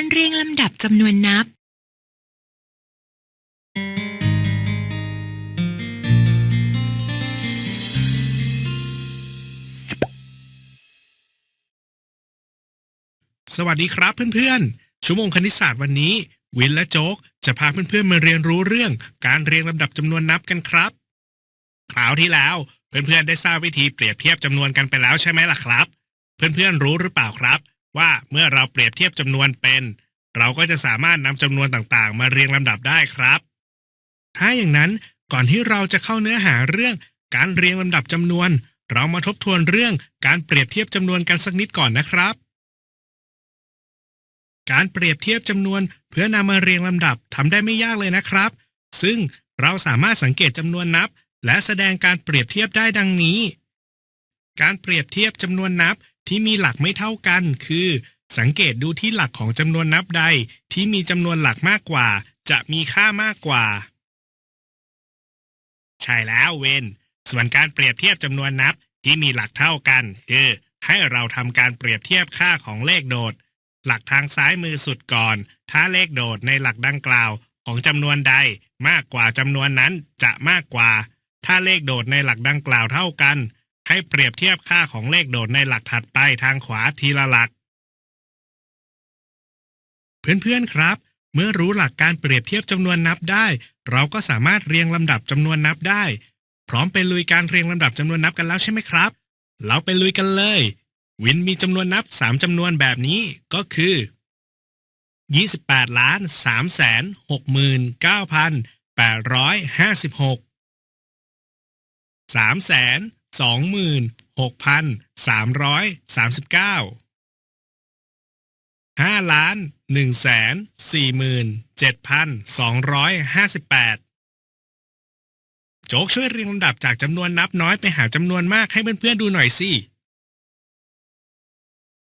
การเรียงลำดับจำนวนนับ สวัสดีครับเพื่อนๆ ชั่วโมงคณิตศาสตร์วันนี้ วินและโจ๊กจะพาเพื่อนๆ มาเรียนรู้เรื่องการเรียงลำดับจำนวนนับกันครับ คราวที่แล้วเพื่อนๆ ได้ทราบวิธีเปรียบเทียบจำนวนกันไปแล้วใช่ไหมล่ะครับ เพื่อนๆ รู้หรือเปล่าครับ ว่าเมื่อเราเปรียบเทียบจำนวนเป็น เราก็จะสามารถนำจำนวนต่างๆ มาเรียงลำดับได้ครับ ถ้าอย่างนั้นก่อนที่เราจะเข้าเนื้อหาเรื่องการเรียงลำดับจำนวน เรามาทบทวนเรื่องการเปรียบเทียบจำนวนกันสักนิดก่อนนะครับ การเปรียบเทียบจำนวน เพื่อนำมาเรียงลำดับทำได้ไม่ยากเลยนะครับ ซึ่งเราสามารถสังเกตจำนวนนับ และแสดงการเปรียบเทียบได้ดังนี้ การเปรียบเทียบจำนวนนับ ที่มีหลักไม่เท่ากัน คือ สังเกตดูที่หลักของจำนวนนับใดที่มีจำนวนหลักมากกว่า จะมีค่ามากกว่า ใช่แล้วเวนส่วนการเปรียบเทียบจำนวนนับที่มีหลักเท่ากัน คือ ให้เราทำการเปรียบเทียบค่าของเลขโดด หลักทางซ้ายมือสุดก่อน ถ้าเลขโดดในหลักดังกล่าวของจำนวนใดมากกว่าจำนวนนั้นจะมากกว่า ถ้าเลขโดดในหลักดังกล่าวเท่ากัน ให้เปรียบเทียบค่าของเลขโดดในหลักถัดไปทางขวาทีละหลัก เพื่อนๆครับ เมื่อรู้หลักการเปรียบเทียบจำนวนนับได้ เราก็สามารถเรียงลำดับจำนวนนับได้ พร้อมไปลุยการเรียงลำดับจำนวนนับกันแล้วใช่ไหมครับ เราไปลุยกันเลย วินมีจำนวนนับ 3จำนวนแบบนี้ก็คือ 28ล้าน3แสน69,856 3แสน 26,339 5ล้าน1แสน47,258 โจ๊กช่วยเรียงลำดับจากจำนวนนับน้อยไปหาจำนวนมากให้เพื่อนๆดูหน่อยสิ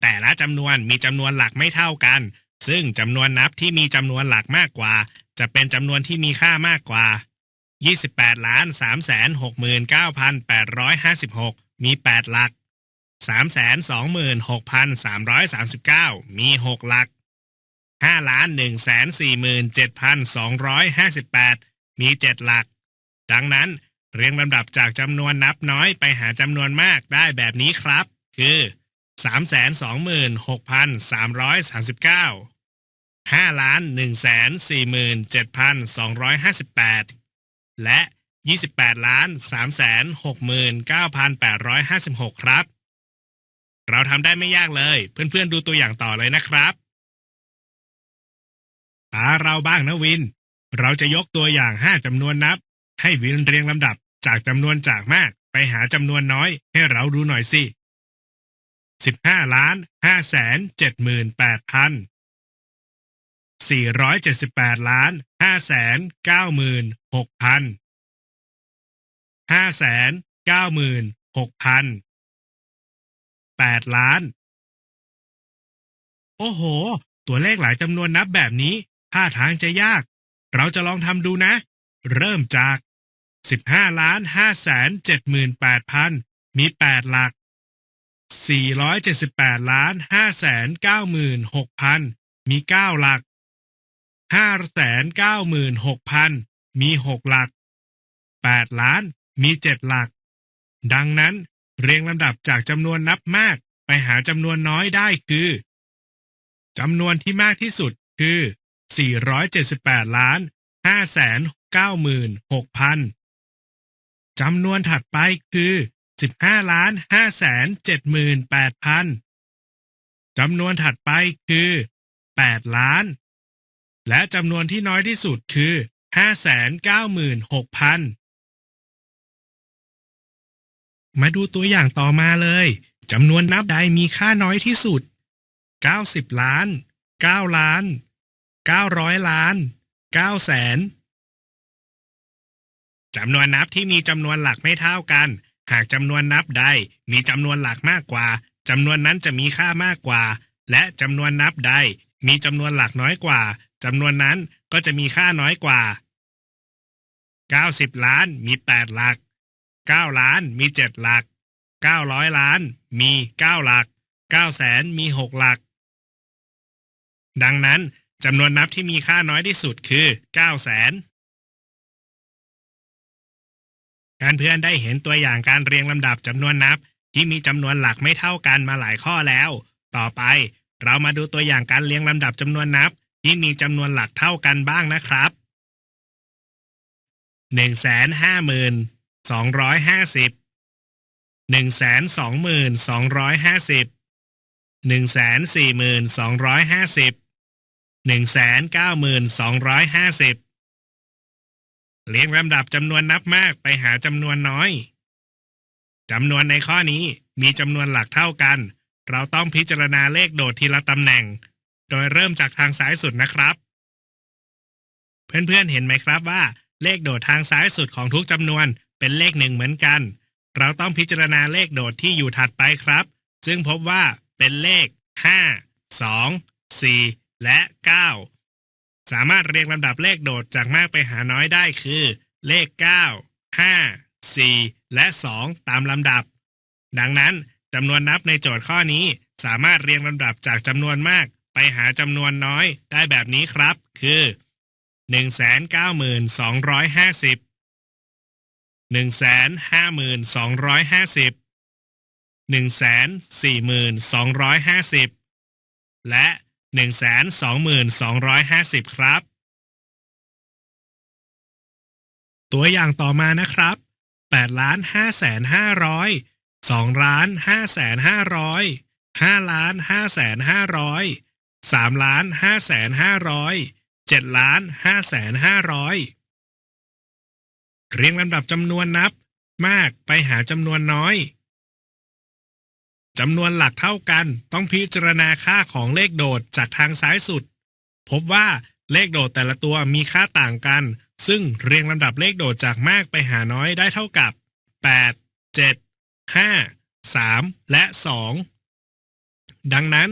แต่ละจำนวนมีจำนวนหลักไม่เท่ากัน ซึ่งจำนวนนับที่มีจำนวนหลักมากกว่า จะเป็นจำนวนที่มีค่ามากกว่า 28ล้าน3แสน69,856 มี 8 หลัก 3 2 6 3 3 9 มี 6 หลัก 5 ล้าน1 4 7 2 5 8 มี 7 หลัก ดังนั้นเรียงลำดับจากจำนวนนับน้อยไปหาจำนวนมากได้แบบนี้ครับ คือ 326,339 5ล้าน147,258 และ 28ล้าน369,856 ครับ เราทำได้ไม่ยากเลย เพื่อนๆดูตัวอย่างต่อเลยนะครับตาเราบ้างนะวิน เราจะยกตัวอย่าง 5จำนวนนับ ให้วินเรียงลำดับจากจำนวนจากมากไปหาจำนวนน้อยให้เราดูหน่อยสิ15ล้าน5แสน78,000 478ล้าน5แสน96,000 5แสน96,000 8ล้าน โอ้โห ตัวเลขหลายจำนวนนับแบบนี้ท่าทางจะยาก เราจะลองทำดูนะ เริ่มจาก 15ล้าน5แสน78,000มี 8 หลัก 478ล้าน5แสน96,000มี 9 หลัก 5แสน96,000มี6หลัก8ล้านมี7หลัก ดังนั้นเรียงลำดับจากจำนวนนับมากไปหาจำนวนน้อยได้คือจำนวนที่มากที่สุดคือ 478 ล้าน5แสน96,000 จำนวนถัดไปคือ 15 ล้าน5แสน78,000 จำนวนถัดไปคือ 8 ล้าน และจำนวนที่น้อยที่สุดคือ 596,000 มาดูตัวอย่างต่อมาเลยจำนวนนับใดมีค่าน้อยที่สุด 90 ล้าน 9 ล้าน 900 ล้าน 9แสนจำนวนนับที่มีจำนวนหลักไม่เท่ากัน หากจำนวนนับใดมีจำนวนหลักมากกว่าจำนวนนั้นจะมีค่ามากกว่า และจำนวนนับใดมีจำนวนหลักน้อยกว่า จำนวนนั้นก็จะมีค่าน้อยกว่า 90 ล้านมี 8 หลัก 9 ล้านมี 7 หลัก 900 ล้านมี 9 หลัก 9แสนมี 6 หลัก ดังนั้นจำนวนนับที่มีค่าน้อยที่สุดคือ 9 แสนการเพื่อนๆได้เห็นตัวอย่างการเรียงลำดับจำนวนนับ ที่มีจำนวนหลักไม่เท่ากันมาหลายข้อแล้ว ต่อไปเรามาดูตัวอย่างการเรียงลำดับจำนวนนับ ที่มีจำนวนหลักเท่ากันบ้างนะครับหนึ่งแสนห้าหมื่นสองร้อยห้าสิบหนึ่งแสนสองหมื่นสองร้อยห้าสิบหนึ่งแสนสี่หมื่นสองร้อยห้าสิบหนึ่งแสนเก้าหมื่นสองร้อยห้าสิบเรียงลำดับจำนวนนับมากไปหาจำนวนน้อย จำนวนในข้อนี้มีจำนวนหลักเท่ากัน เราต้องพิจารณาเลขโดดทีละตำแหน่ง โดยเริ่มจากทางซ้ายสุดนะครับ เพื่อนๆเห็นไหมครับว่า เลขโดดทางซ้ายสุดของทุกจำนวน เป็นเลขหนึ่งเหมือนกัน เราต้องพิจารณาเลขโดดที่อยู่ถัดไปครับ ซึ่งพบว่าเป็นเลข 5 2 4 และ 9 สามารถเรียงลำดับเลขโดดจากมากไปหาน้อยได้คือ เลข 9 5 4 และ 2 ตามลำดับ ดังนั้นจำนวนนับในโจทย์ข้อนี้สามารถเรียงลำดับจากจำนวนมาก ไปหาจำนวนน้อยได้แบบนี้ครับ คือ 1 9 2 5 0 1 5 52 50 1 5 4 2 5 0 และ1 2 2 5 0 ครับ ตัวอย่างต่อมานะครับ8ล้าน5แสน500 2ล้าน5แสน500 5ล้าน5แสน500 3ล้าน5แสน500 7ล้าน5แสน500เรียงลำดับจำนวนนับมากไปหาจำนวนน้อยจำนวนหลักเท่ากันต้องพิจารณาค่าของเลขโดดจากทางซ้ายสุด พบว่าเลขโดดแต่ละตัวมีค่าต่างกัน ซึ่งเรียงลำดับเลขโดดจากมากไปหาน้อยได้เท่ากับ 8 7 5 3 และ 2 ดังนั้น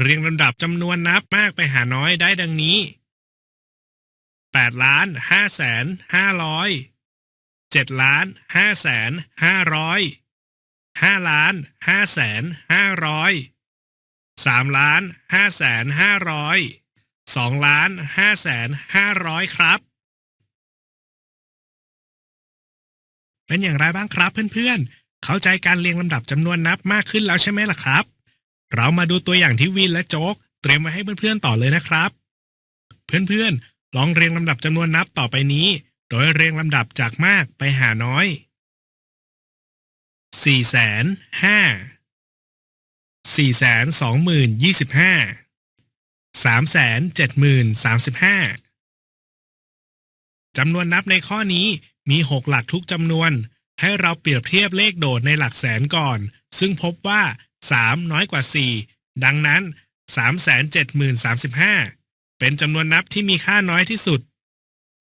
เรียงลำดับจำนวนนับมากไปหาน้อยได้ดังนี้8ล้าน5แสน500 7ล้าน5แสน500 5ล้าน5แสน500 3ล้าน5แสน500 2ล้าน5แสน500ครับ เป็นอย่างไรบ้างครับเพื่อนๆ เข้าใจการเรียงลำดับจำนวนนับมากขึ้นแล้วใช่ไหมล่ะครับ เรามาดูตัวอย่างที่วินและโจ๊กเตรียมไว้ให้เพื่อนๆต่อเลยนะครับ เพื่อนๆ ลองเรียงลำดับจำนวนนับต่อไปนี้ โดยเรียงลำดับจากมากไปหาน้อยสี่แสนห้าสี่แสนสองหมื่นยี่สิบห้าสามแสนเจ็ดหมื่นสามสิบห้าจำนวนนับในข้อนี้มีหกหลักทุกจำนวน ให้เราเปรียบเทียบเลขโดดในหลักแสนก่อน ซึ่งพบว่า 3 น้อยกว่า 4 ดังนั้น 370,035 เป็นจำนวนนับที่มีค่าน้อยที่สุด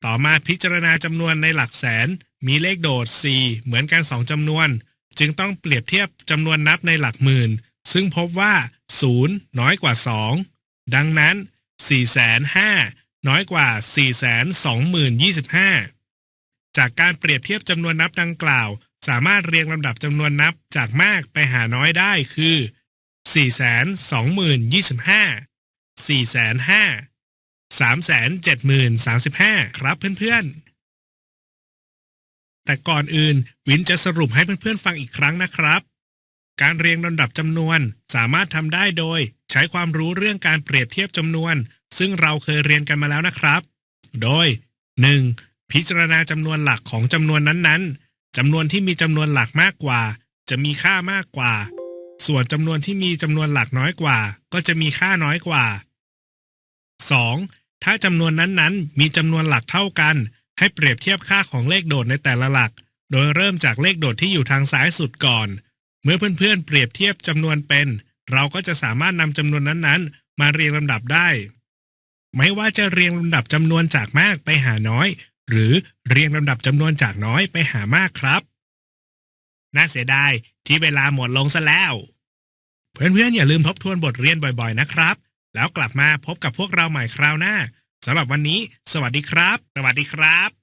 ต่อมาพิจารณาจำนวนในหลักแสน มีเลขโดด 4 เหมือนกัน 2จำนวน จึงต้องเปรียบเทียบจำนวนนับในหลักหมื่น ซึ่งพบว่า 0 น้อยกว่า 2 ดังนั้น 405 น้อยกว่า 420,025 จากการเปรียบเทียบจำนวนนับดังกล่าว สามารถเรียงลำดับจำนวนนับจากมากไปหาน้อยได้คือ 420,025 405 370,035 ครับเพื่อนๆ แต่ก่อนอื่นวินจะสรุปให้เพื่อนๆ ฟังอีกครั้งนะครับ การเรียงลำดับจำนวนสามารถทำได้โดย ใช้ความรู้เรื่องการเปรียบเทียบจำนวน ซึ่งเราเคยเรียนกันมาแล้วนะครับ โดย 1. พิจารณาจำนวนหลักของจำนวนนั้นๆ จำนวนที่มีจำนวนหลักมากกว่า จะมีค่ามากกว่า ส่วนจำนวนที่มีจำนวนหลักน้อยกว่า ก็จะมีค่าน้อยกว่า 2. ถ้าจำนวนนั้นๆ มีจำนวนหลักเท่ากัน ให้เปรียบเทียบค่าของเลขโดดในแต่ละหลัก โดยเริ่มจากเลขโดดที่อยู่ทางซ้ายสุดก่อน เมื่อเพื่อนๆเปรียบเทียบจำนวนเป็น เราก็จะสามารถนำจำนวนนั้นๆ มาเรียงลำดับได้ ไม่ว่าจะเรียงลำดับจำนวนจากมากไปหาน้อย หรือเรียงลำดับจำนวนจากน้อยไปหามากครับ น่าเสียดายที่เวลาหมดลงซะแล้ว เพื่อนๆอย่าลืมทบทวนบทเรียนบ่อยๆนะครับ แล้วกลับมาพบกับพวกเราใหม่คราวหน้าสำหรับวันนี้ สวัสดีครับ สวัสดีครับ